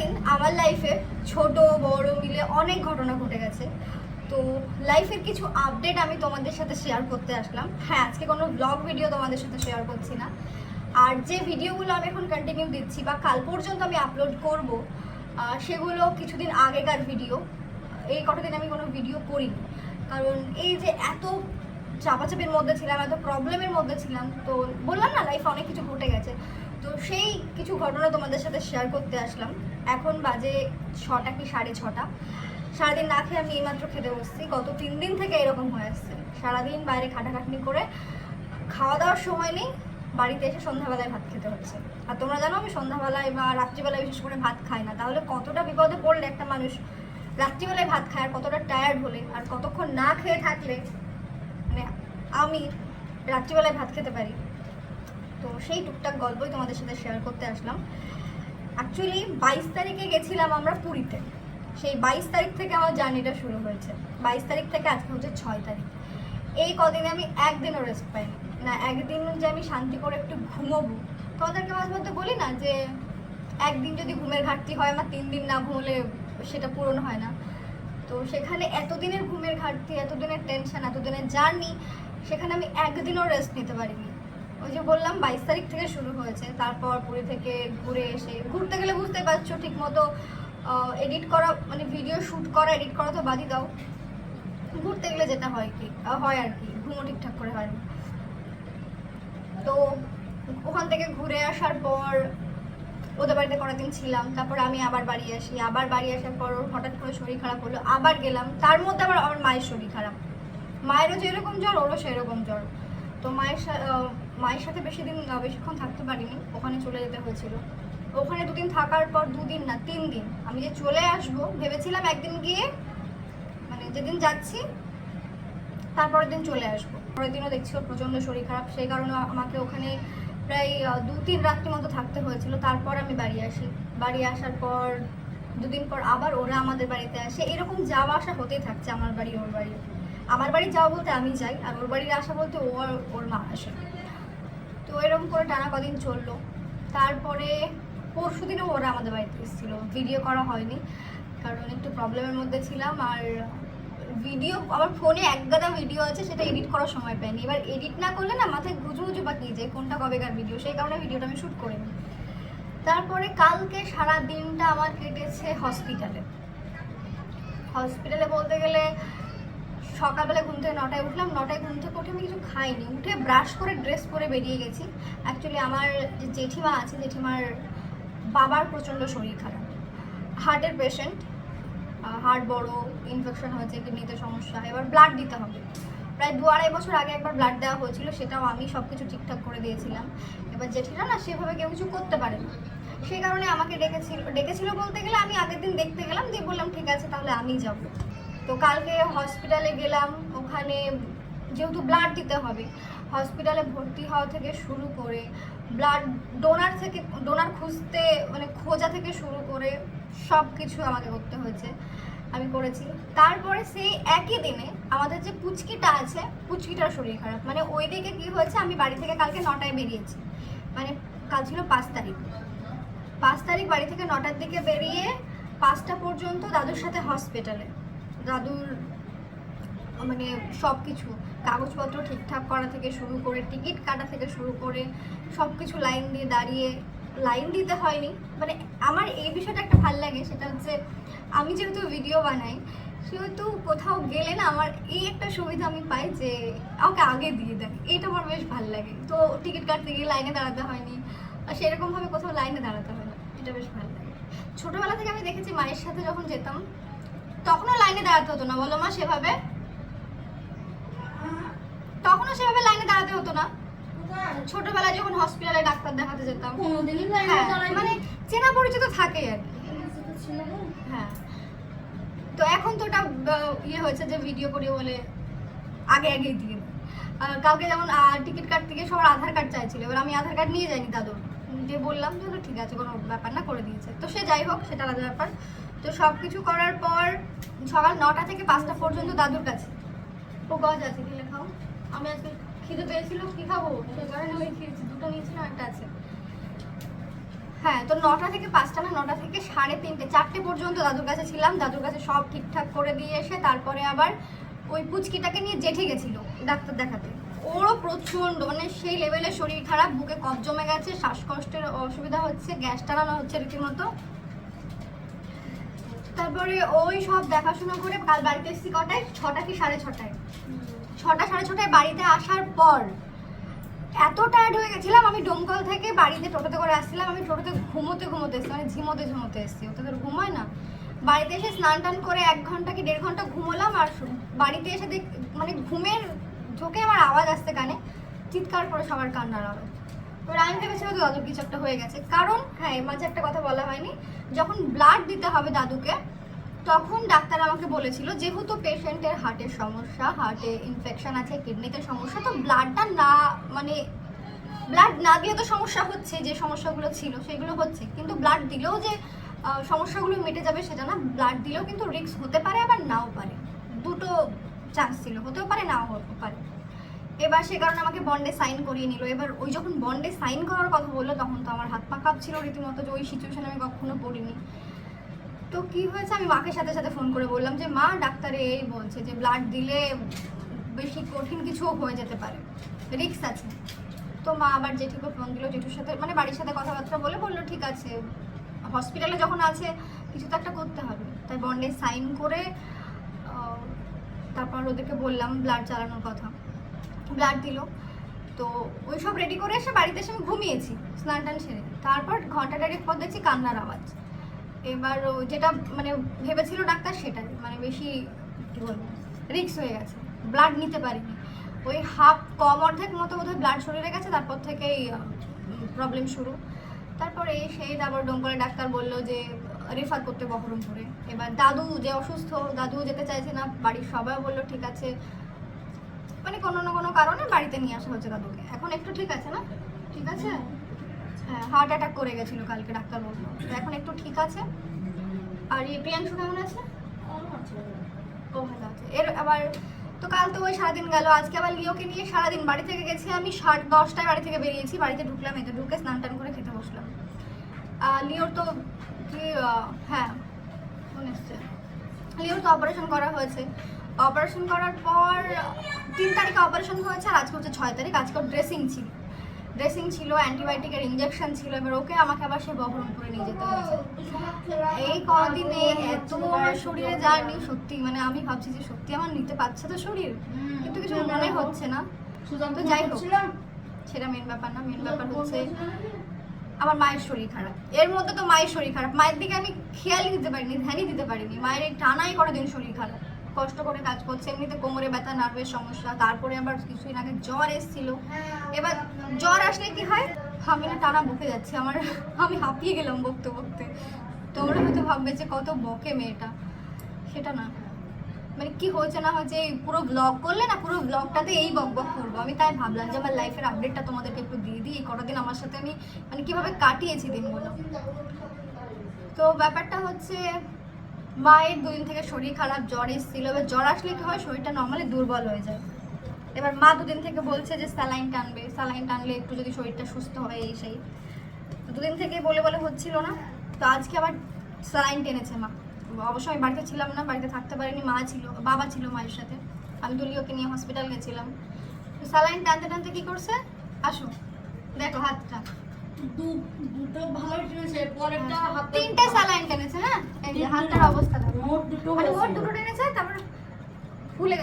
দিন আমার লাইফে ছোট, বড় মিলে অনেক ঘটনা ঘটে গেছে। তো লাইফের কিছু আপডেট আমি তোমাদের সাথে শেয়ার করতে আসলাম। হ্যাঁ আজকে কোনো ব্লগ ভিডিও তোমাদের সাথে শেয়ার করছি না। আর যে ভিডিওগুলো আমি এখন কন্টিনিউ দিচ্ছি বা কাল পর্যন্ত আমি আপলোড করব সেগুলো কিছুদিন আগেকার ভিডিও এই কটা দিন আমি কোনো ভিডিও করিনি। কারণ এই যে এত চাপাচাপির মধ্যে ছিলাম, এত প্রবলেমের মধ্যে ছিলাম, তো বললাম না লাইফে অনেক কিছু ঘটে গেছে। তো সেই কিছু ঘটনা তোমাদের সাথে শেয়ার করতে আসলাম। এখন বাজে ছটা কি সাড়ে ছটা? সারাদিন না খেয়ে আমি এইমাত্র খেতে বসছি। গত তিন দিন থেকে এরকম হয়ে আসছে। সারাদিন বাইরে খাটাখাটনি করে খাওয়া দাওয়ার সময় নেই, বাড়িতে এসে সন্ধ্যাবেলায় ভাত খেতে হচ্ছে। আর তোমরা জানো আমি সন্ধ্যাবেলায় বা রাত্রিবেলায় বিশেষ করে ভাত খাই না। তাহলে কতটা বিপদে পড়লে একটা মানুষ রাত্রিবেলায় ভাত খায় আর কতটা টায়ার্ড হলে আর কতক্ষণ না খেয়ে থাকলে মানে আমি রাত্রিবেলায় ভাত খেতে পারি? তো সেই টুকটাক গল্পই তোমাদের সাথে শেয়ার করতে আসলাম। অ্যাকচুয়ালি বাইশ তারিখে গেছিলাম আমরা পুরীতে। সেই বাইশ তারিখ থেকে আমার জার্নিটা শুরু হয়েছে। বাইশ তারিখ থেকে আজকে হচ্ছে ছয় তারিখ। এই কদিনে আমি একদিনও রেস্ট পাইনি। না, একদিন যে আমি শান্তি করে একটু ঘুমোবো। তোমাদেরকে মাঝে মধ্যে বলি না যে, একদিন যদি ঘুমের ঘাটতি হয়, আমার তিন দিন না ঘুমলে সেটা পূরণ হয় না। তো সেখানে এতদিনের ঘুমের ঘাটতি, এতদিনের টেনশন এতদিনের জার্নি সেখানে আমি একদিনও রেস্ট নিতে পারিনি। ওই যে বললাম, বাইশ তারিখ থেকে শুরু হয়েছে। তারপর পুরী থেকে ঘুরে এসে, ঘুরতে গেলে বুঝতে পারছ, ঠিক মতো এডিট করা মানে ভিডিও শ্যুট করা এডিট করা তো বাদই দাও। ঘুরতে গেলে যেটা হয় কি হয় আর কি ঘুমো ঠিকঠাক করে হয় তো ওখান থেকে ঘুরে আসার পর ওদের বাড়িতে কয়েকদিন ছিলাম, তারপর আমি আবার বাড়ি আসি। আবার বাড়ি আসার পর ওর হঠাৎ করে শরীর খারাপ হলো, আবার গেলাম। তার মধ্যে আবার আমার মায়ের শরীর খারাপ। মায়েরও যেরকম জ্বর, ওরও সেরকম জ্বর। তো মায়ের মায়ের সাথে বেশি দিন বেশিক্ষণ থাকতে পারিনি, ওখানে চলে যেতে হয়েছিল। ওখানে দুদিন থাকার পর দুদিন না, তিন দিন। আমি যে চলে আসব ভেবেছিলাম একদিন গিয়ে মানে যেদিন যাচ্ছি তারপরের দিন চলে আসব। পরের দিনও দেখছি ওর প্রচণ্ড শরীর খারাপ, সেই কারণে আমাকে ওখানে প্রায় দু তিন রাত্রি মতো থাকতে হয়েছিল। তারপর আমি বাড়ি আসি। বাড়ি আসার পর, দুদিন পর আবার ওরা আমাদের বাড়িতে আসে। এরকম যাওয়া আসা হতেই থাকছে আমার বাড়ি, ওর বাড়ি। আমার বাড়ি যাওয়া বলতে আমি যাই, আর ওর বাড়ির আসা বলতে ও আর ওর মা আসে। করে টানা কদিন চলল। তারপরে পরশু দিনও ওরা আমাদের বাড়িতে এসেছিল। ভিডিও করা হয়নি। কারণ একটু প্রবলেমের মধ্যে ছিলাম আর ভিডিও আমার ফোনে একগাদা ভিডিও আছে, সেটা এডিট করার সময় পাইনি। এবার এডিট না করলে না মাথায় গুজু গুজু পাকিয়ে যায় কোনটা কবেকার ভিডিও সেই কারণে ভিডিওটা আমি শ্যুট করিনি। তারপরে কালকে সারা দিনটা আমার কেটেছে হসপিটালে হসপিটালে বলতে গেলে সকালবেলা ঘুম থেকে নটায় উঠলাম, নটায় ঘুম থেকে উঠে আমি কিছু খাইনি। উঠে ব্রাশ করে ড্রেস পরে বেরিয়ে গেছি। অ্যাকচুয়ালি আমার যে জেঠিমা আছে, জেঠিমার বাবার প্রচণ্ড শরীর খারাপ। হার্টের পেশেন্ট হার্ট বড় ইনফেকশন হয়েছে কিডনিতে সমস্যা, এবার ব্লাড দিতে হবে। প্রায় দু আড়াই বছর আগে একবার ব্লাড দেওয়া হয়েছিল, সেটাও আমি সব কিছু ঠিকঠাক করে দিয়েছিলাম। এবার জেঠিরা না সেভাবে কেউ কিছু করতে পারে না। সেই কারণে আমাকে ডেকেছিল ডেকেছিল বলতে গেলে আমি আগের দিন দেখতে গেলাম, দিয়ে বললাম, ঠিক আছে, তাহলে আমি যাব। তো কালকে হসপিটালে গেলাম, ওখানে যেহেতু ব্লাড দিতে হবে হসপিটালে ভর্তি হওয়া থেকে শুরু করে ব্লাড ডোনার থেকে ডোনার খুঁজতে মানে খোঁজা থেকে শুরু করে সব কিছু আমাকে করতে হয়েছে, আমি করেছি। তারপরে সেই একই দিনে আমাদের যে পুচকিটা আছে, পুচকিটার শরীর খারাপ। মানে ওই দিকে কী হয়েছে, আমি বাড়ি থেকে কালকে নটায় বেরিয়েছি। মানে কাল ছিল পাঁচ তারিখ। পাঁচ তারিখ বাড়ি থেকে নটার দিকে বেরিয়ে পাঁচটা পর্যন্ত দাদুর সাথে হসপিটালে দাদুর মানে সব কিছু কাগজপত্র ঠিকঠাক করা থেকে শুরু করে, টিকিট কাটা থেকে শুরু করে সব কিছু লাইন দিয়ে দাঁড়িয়ে, লাইন দিতে হয়নি। মানে আমার এই বিষয়টা একটা ভালো লাগে, সেটা হচ্ছে আমি যেহেতু ভিডিও বানাই, সেহেতু কোথাও গেলে না আমার এই একটা সুবিধা আমি পাই যে আমাকে আগে দিয়ে দেয় এটা আমার বেশ ভালো লাগে। তো টিকিট কাটতে গিয়ে লাইনে দাঁড়াতে হয়নি সেরকমভাবে কোথাও লাইনে দাঁড়াতে হয় না, এটা বেশ ভালো লাগে। ছোটোবেলা থেকে আমি দেখেছি মায়ের সাথে যখন যেতাম তখনও লাইনে দাঁড়াতে হতো না বলো মা সেভাবে? তখনও সেভাবে লাইনে দাঁড়াতে হতো না? ছোটবেলায় যখন হসপিটালে ডাক্তার দেখাতে যেতাম। হ্যাঁ। মানে চেনা পরিচিত থাকে আর কি। হ্যাঁ। তো এখন তো ওটা ইয়ে হয়েছে যে ভিডিও করি বলে আগে আগে দিয়ে কালকে যেমন টিকিট কাটতে গিয়ে সবার আধার কার্ড চাইছিল এবার আমি আধার কার্ড নিয়ে যাইনি দাদুর। যে বললাম যে ঠিক আছে কোনো ব্যাপার না করে দিয়েছে। তো সে যাই হোক সেটা আলাদা ব্যাপার। তো সব কিছু করার পর সকাল নটা থেকে পাঁচটা পর্যন্ত দাদুর কাছে। ও গজ আছে দিলে খাও আমি আজকে খিদে পেয়েছিল, কি খাব? সেই কারণে ওই দুটো নিয়েছি না, একটা আছে। হ্যাঁ তো নটা থেকে পাঁচটা না, নটা থেকে সাড়ে তিনটে, চারটে পর্যন্ত দাদুর কাছে ছিলাম। দাদুর কাছে সব ঠিকঠাক করে দিয়ে এসে তারপরে আবার ওই পুচকিটাকে নিয়ে জেঠে গেছিল ডাক্তার দেখাতে। ওরও প্রচণ্ড মানে সেই লেভেলের শরীর খারাপ, বুকে কফ জমে গেছে, শ্বাসকষ্টের অসুবিধা হচ্ছে, গ্যাস টানানো হচ্ছে রীতিমতো। তারপরে ওই সব দেখাশোনা করে কাল বাড়িতে এসেছি কটায়? ছটা কি সাড়ে ছটায়? ছটা সাড়ে ছটায় বাড়িতে আসার পর এত টায়ার্ড হয়ে গেছিলাম, আমি ডোমকল থেকে বাড়িতে টোটোতে করে আসছিলাম, আমি টোটোতে ঘুমোতে ঘুমোতে এসেছি মানে ঝিমোতে ঝিমোতে এসেছি, ওতে তোর ঘুমায় না। বাড়িতে এসে স্নান টান করে এক ঘণ্টা কি দেড় ঘণ্টা ঘুমোলাম আর বাড়িতে এসে দেখ মানে ঘুমের ঝোঁকে আমার আওয়াজ আসতে কানে, চিৎকার করে সবার কান্নার আওয়াজ। এবার আমি ভেবেছিলাম তো দাদুর কিছু একটা হয়ে গেছে। কারণ হ্যাঁ মাঝে একটা কথা বলা হয়নি। যখন ব্লাড দিতে হবে দাদুকে, তখন ডাক্তার আমাকে বলেছিল, যেহেতু পেশেন্টের হার্টের সমস্যা হার্টে ইনফেকশন আছে কিডনিতে সমস্যা, তো ব্লাডটা না মানে ব্লাড না দিলে তো সমস্যা হচ্ছে, যে সমস্যাগুলো ছিল, সেগুলো হচ্ছে। কিন্তু ব্লাড দিলেও যে সমস্যাগুলো মিটে যাবে, সেটা না ব্লাড দিলেও কিন্তু রিস্ক হতে পারে, আবার নাও পারে। দুটো চান্স ছিল, হতেও পারে, নাও হতে পারে। এবার সে কারণে আমাকে বন্ডে সাইন করিয়ে নিল। এবার ওই যখন বন্ডে সাইন করার কথা বলল, তখন তো আমার হাত পা কাঁপছিল রীতিমতো যে ওই সিচুয়েশনে আমি কখনো পড়িনি। তো কি হয়েছে? আমি মাকে সাথে সাথে ফোন করে বললাম যে, মা, ডাক্তারে এই বলছে যে ব্লাড দিলে বেশি কঠিন কিছুও হয়ে যেতে পারে। রিস্ক আছে। তো মা আবার জেঠিকে ফোন দিল, জেঠুর সাথে মানে বাড়ির সাথে কথাবার্তা বলে বলল, ঠিক আছে হসপিটালে যখন আছে, কিছু তো একটা করতে হবে। তাই বন্ডে সাইন করে তারপর ওদেরকে বললাম ব্লাড চালানোর কথা। ব্লাড দিল। তো ওই সব রেডি করে এসে বাড়িতে এসে আমি ঘুমিয়েছি, স্নান টান সেরে। তারপর ঘণ্টা ডাইরেক্ট পর দেখছি কান্নার আওয়াজ। এবার যেটা মানে ভেবেছিল ডাক্তার সেটাই মানে বেশি কী বলব রিক্স হয়ে গেছে ব্লাড নিতে পারিনি। ওই হাফ কম অর্ধেক মতো বোধহয় ব্লাড শরীরে গেছে, তারপর থেকেই প্রবলেম শুরু। তারপরে সেই তারপর ডোমকলে ডাক্তার বলল যে রেফার করতে বহরমপুরে। এবার দাদু যে অসুস্থ দাদু যেতে চাইছে না, বাড়ির সবাই বলল, ঠিক আছে মানে কোনো না কোনো কারণে বাড়িতে নিয়ে আসা হচ্ছে দাদুকে এখন একটু ঠিক আছে না? ঠিক আছে? হ্যাঁ হার্ট অ্যাটাক করে গেছিল কালকে, ডাক্তার বলল। তো এখন একটু ঠিক আছে। আর এই প্রিয়াংশু কেমন আছে? ও ভালো আছে। এর আবার তো কাল তো ওই সারাদিন গেল। আজকে আবার লিওকে নিয়ে সারাদিন বাড়ি থেকে গেছি আমি সাড়ে দশটায় বাড়ি থেকে বেরিয়েছি, বাড়িতে ঢুকলাম এতে ঢুকে স্নান টান করে খেতে বসলাম। লিওর তো কি হ্যাঁ মনে লিওর তো অপারেশন করা হয়েছে। অপারেশন করার পর তিন তারিখে অপারেশন হয়েছে আর আজকে হচ্ছে ছয় তারিখ। আজকে ড্রেসিং ছিল। ড্রেসিং ছিল অ্যান্টিবায়োটিকের ইঞ্জেকশন ছিল। এবার ওকে আমাকে আবার সে বহরমপুরে নিয়ে যেতে হয়েছে। এই কদিনে এত শরীরে যায়নি সত্যি মানে আমি ভাবছি যে সত্যি আমার নিতে পারছে তো শরীর। কিন্তু কিছু মনে হচ্ছে না। তো যাই হোক, সেটা মেন ব্যাপার না মেন ব্যাপার হচ্ছে আমার মায়ের শরীর খারাপ। এর মধ্যে তো মায়ের শরীর খারাপ। মায়ের দিকে আমি খেয়ালই দিতে পারিনি, ধ্যানই দিতে পারিনি। মায়ের টানাই করে দিন শরীর খারাপ। কষ্ট করে কাজ করছে, এমনিতে কোমরে ব্যথা, নার্ভের সমস্যা, তারপরে আবার কিছুদিন আগে জ্বর এসেছিল। এবার জ্বর আসলে কি হয়? আমি না টানা বকে যাচ্ছি, আমার, আমি হাঁপিয়ে গেলাম বকতে বকতে। তোমরা হয়তো ভাববে যে কত বকে মেয়েটা। সেটা না। মানে কি হয়েছে না এই পুরো ব্লগ করলে না পুরো ব্লগটাতে এই বক বক করব। আমি তাই ভাবলাম যে আমার লাইফের আপডেটটা তোমাদেরকে একটু দিয়ে দিই। এই কটা দিন আমার সাথে আমি মানে কীভাবে কাটিয়েছি দিনগুলো। তো ব্যাপারটা হচ্ছে মায়ের দুদিন থেকে শরীর খারাপ, জ্বর এসেছিল। এবার জ্বর আসলে কি হয়? শরীরটা নর্মালি দুর্বল হয়ে যায়। এবার মা দুদিন থেকে বলছে যে স্যালাইন টানবে। স্যালাইন টানলে একটু যদি শরীরটা সুস্থ হয়, এই সেই। দুদিন থেকে বলে বলে হচ্ছিল না। তো আজকে আবার স্যালাইন টেনেছে মা। অবশ্য আমি বাড়িতে ছিলাম না, বাড়িতে থাকতে পারিনি। মা ছিল, বাবা ছিল মায়ের সাথে। আমি দুলিওকে নিয়ে হসপিটাল গেছিলাম। স্যালাইন টানতে টানতে কী করছে? আসো। দেখো হাতটা। দু- দুটো ভালো টেনেছে পরেরটা হাতে তিনটে স্যালাইন টেনেছে হ্যাঁ? এই হাতটার অবস্থা দেখো। মোট দুটো মানে ওর দুটো টেনেছে তারপর ফুলে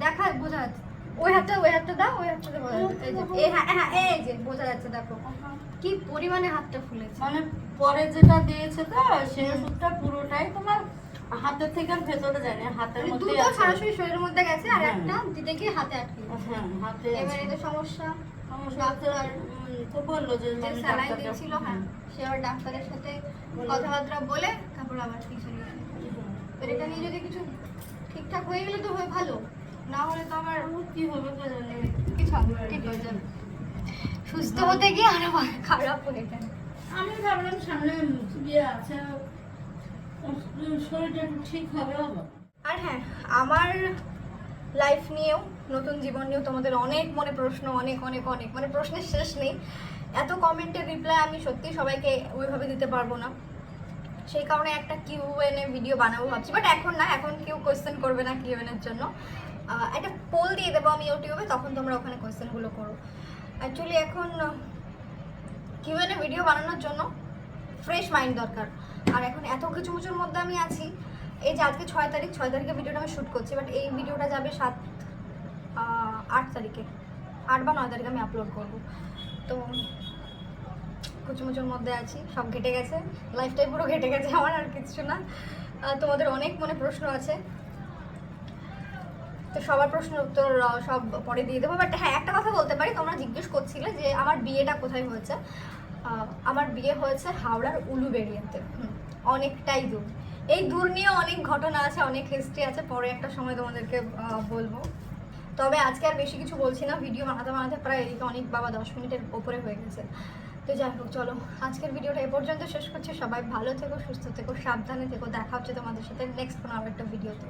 দেখা বোঝা যাচ্ছে। ওই হাতটা ওই হাতটা দাও ওই হাতটা বোঝা যাচ্ছে। এই যে হ্যাঁ হ্যাঁ এই যে বোঝা যাচ্ছে দেখো। কি পরিমাণে হাতটা ফুলেছে। মানে পরে যেটা দিয়েছে তো সেই ওষুধটা পুরোটাই তোমার হাতের থেকে আর ভেতরে যায় না হাতের মানে মধ্যে দুটো সরাসরি শরীরের মধ্যে গেছে আর হ্যাঁ। একটা দিতে গিয়ে হাতে আটকে হ্যাঁ হাতে এবার। এদের সমস্যা। তো বলল যে যে স্যালাইন দিয়েছিল হ্যাঁ। সে আবার ডাক্তারের সাথে কথাবার্তা বলে তারপর আবার এটা নিয়ে যদি কিছু ঠিকঠাক হয়ে গেলে তো হয় ভালো। না হলে তো আমার কি হবে কিছু ঠিক হয়ে যাবে। সুস্থ হতে গিয়ে আরও খারাপ হয়ে আমি ভাবলাম সামনে বিয়ে আছে শরীরটা ঠিক হবে আর হ্যাঁ আমার লাইফ নিয়েও নতুন জীবন নিয়েও তোমাদের অনেক মনে প্রশ্ন, অনেক অনেক অনেক মানে প্রশ্নের শেষ নেই। এত কমেন্টের রিপ্লাই আমি সত্যি সবাইকে ওইভাবে দিতে পারব না। সেই কারণে একটা কিউএন এ ভিডিও বানাবো ভাবছি বাট এখন না, এখন কেউ কোয়েশ্চেন করবে না কিউএন এর জন্য। একটা পোল দিয়ে দেবো আমি ইউটিউবে তখন তোমরা ওখানে কোয়েশ্চেনগুলো করো। অ্যাকচুয়ালি এখন কিউএন এ ভিডিও বানানোর জন্য ফ্রেশ মাইন্ড দরকার। আর এখন এত কিছু কিছুর মধ্যে আমি আছি। এই যে আজকে ছয় তারিখ, ছয় তারিখে ভিডিওটা আমি শ্যুট করছি বাট এই ভিডিওটা যাবে সাত আট তারিখে। আট বা নয় তারিখে আমি আপলোড করব। তো কুচুমুচুর মধ্যে আছি সব ঘেটে গেছে। লাইফটাই পুরো ঘেটে গেছে আমার আর কিছু না। তোমাদের অনেক মনে প্রশ্ন আছে। তো সবার প্রশ্নের উত্তর সব পরে দিয়ে দেবো। বাট হ্যাঁ একটা কথা বলতে পারি। তোমরা জিজ্ঞেস করছিলে যে আমার বিয়েটা কোথায় হয়েছে? আমার বিয়ে হয়েছে হাওড়ার উলুবেড়িয়াতে। হুম, অনেকটাই দূর। এই দূর নিয়ে অনেক ঘটনা আছে অনেক হিস্ট্রি আছে। পরে একটা সময় তোমাদেরকে বলব। তবে আজকে আর বেশি কিছু বলছি না ভিডিও বানাতে বানাতে প্রায় এদিকে অনেক বাবা দশ মিনিটের ওপরে হয়ে গেছে। তো যাই হোক, চলো, আজকের ভিডিওটা এ পর্যন্ত শেষ করছি। সবাই ভালো থেকো, সুস্থ থেকো, সাবধানে থেকো। দেখা হচ্ছে তোমাদের সাথে নেক্সট কোনো আরও একটা ভিডিওতে